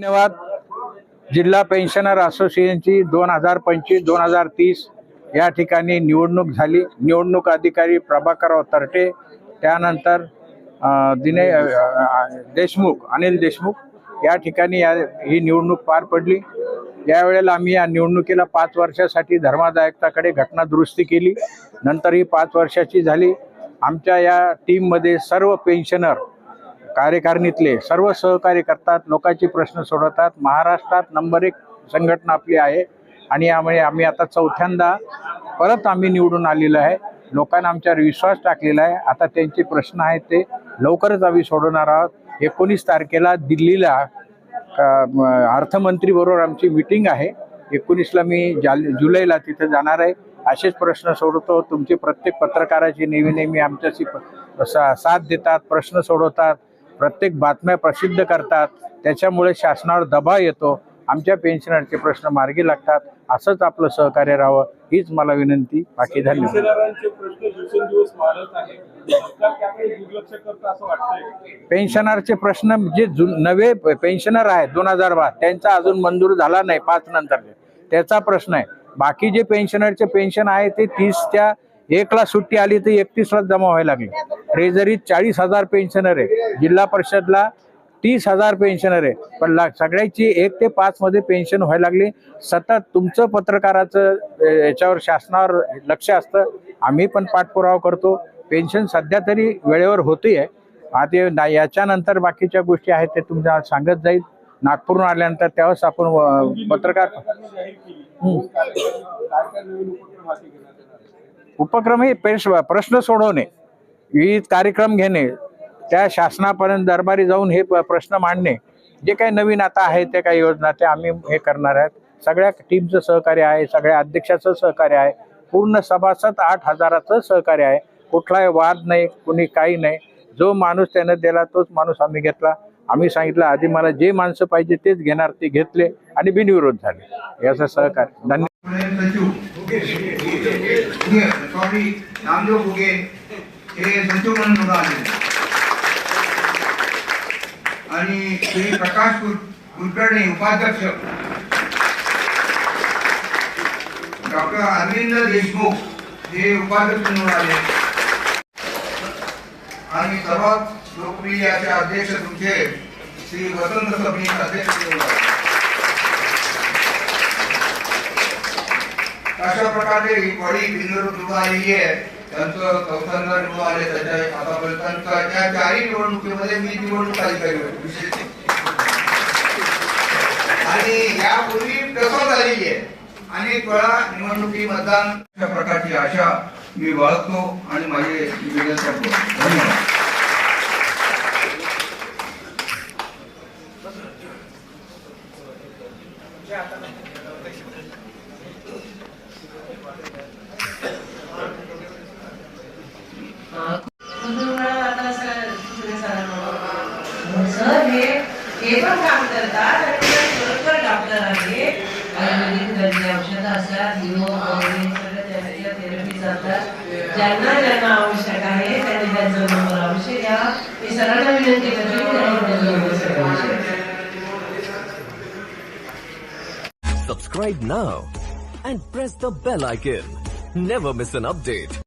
धन्यवाद. जिल्हा पेन्शनर असोसिएशनची दोन हजार पंचवीस दोन हजार तीस या ठिकाणी निवडणूक झाली. निवडणूक अधिकारी प्रभाकरराव तरटे त्यानंतर दिने देशमुख अनिल देशमुख या ठिकाणी या ही निवडणूक पार पडली. यावेळेला आम्ही या निवडणुकीला पाच वर्षासाठी धर्मादायकताकडे घटना दुरुस्ती केली. नंतर ही पाच वर्षाची झाली. आमच्या या टीममध्ये सर्व पेन्शनर कार्यकारिणीतले सर्व सहकार्य करतात लोकांचे प्रश्न सोडवतात. महाराष्ट्रात नंबर एक संघटना आपली आहे आणि यामुळे आम्ही आता चौथ्यांदा परत आम्ही निवडून आलेलो आहे. लोकांना आमच्यावर विश्वास टाकलेला आहे. आता त्यांचे प्रश्न आहेत ते लवकरच आम्ही सोडवणार आहोत. एकोणीस तारखेला दिल्लीला अर्थमंत्रीबरोबर आमची मिटिंग आहे. एकोणीसला मी जाल जुलैला तिथे जाणार आहे. असेच प्रश्न सोडवतो. तुमचे प्रत्येक पत्रकाराची नेहमी नेहमी आमच्याशी प- सा साथ देतात प्रश्न सोडवतात. प्रत्येक बातम्या प्रसिद्ध करतात. त्याच्यामुळे शासनावर दबाव येतो. आमच्या पेन्शनरचे प्रश्न मार्गी लागतात. असंच आपलं सहकार्य राहावं हीच मला विनंती. बाकी धन्यवाद. पेन्शनरांचे प्रश्न जे नवे पेन्शनर आहेत दोन हजार बारा त्यांचा अजून मंजूर झाला नाही पाच नंतरचे त्याचा प्रश्न आहे. बाकी जे पेन्शनरचे पेन्शन आहे ते तीसच्या एकला सुट्टी आली तर एकतीसला जमा व्हायला लागली. ट्रेझरीत चाळीस हजार पेन्शनर आहे. जिल्हा परिषदला तीस हजार पेन्शनर आहे. पण सगळ्याची एक ते पाच मध्ये पेन्शन व्हायला लागली. सतत तुमचं पत्रकाराचं याच्यावर शासनावर लक्ष असतं. आम्ही पण पाठपुरावा करतो. पेन्शन सध्या तरी वेळेवर होती आहे आता ना- याच्यानंतर बाकीच्या गोष्टी आहेत ते तुमच्या सांगत जाईल. नागपूरहून आल्यानंतर त्यावेळेस आपण पत्रकार उपक्रम हे पेश प्रश्न सोडवणे विविध कार्यक्रम घेणे त्या शासनापर्यंत दरबारी जाऊन हे प- प्रश्न मांडणे जे काही नवीन आता आहे ते काही योजना ते आम्ही हे करणार आहेत. सगळ्या टीमचं सहकार्य आहे सगळ्या अध्यक्षाचं सहकार्य आहे. पूर्ण सभासद आठ हजाराचं सहकार्य आहे. कुठलाही वाद नाही कुणी काही नाही. जो माणूस त्यानं दिला तोच माणूस आम्ही घेतला. आम्ही सांगितलं आधी मला जे माणसं पाहिजे तेच घेणार. ते घेतले आणि बिनविरोध झाले. याचं सहकार्य. धन्यवाद सॉरी नामदेव फुगे हे सचिव म्हणून आले आणि श्री प्रकाश कुलकर्णी उपाध्यक्ष डॉक्टर अरविंद देशमुख हे उपाध्यक्ष म्हणून आले आणि सर्वात लोकप्रिय असे अध्यक्ष तुमचे श्री वसंत सबनीस अध्यक्ष आले अशा प्रकारे ही बडी बिंदू निवडून त्यांचं कौशल्य निवडून आले त्याच्या आतापर्यंत त्या चारही निवडणुकीमध्ये मी निवडणूक अधिकारी होतो आणि यापूर्वी कसं झालेली आहे. अनेक वेळा निवडणुकी मतदान अशा प्रकारची आशा मी बाळगतो आणि माझे निवेदन करतो. धन्यवाद. सर हे हे पण काम करतात आणि ते खरोखर डॉक्टर आहे आयुर्वेदिक दर्जे औषधं असतात लिओ वगैरे सगळं त्यांच्या थेरपी जातात ज्यांना ज्यांना आवश्यक आहे त्यांनी त्यांचा नंबर अवश्य घ्या मी सरांना विनंती करते की त्यांनी त्यांचा नंबर अवश्य घ्या. Subscribe now and press the bell icon. Never miss an update.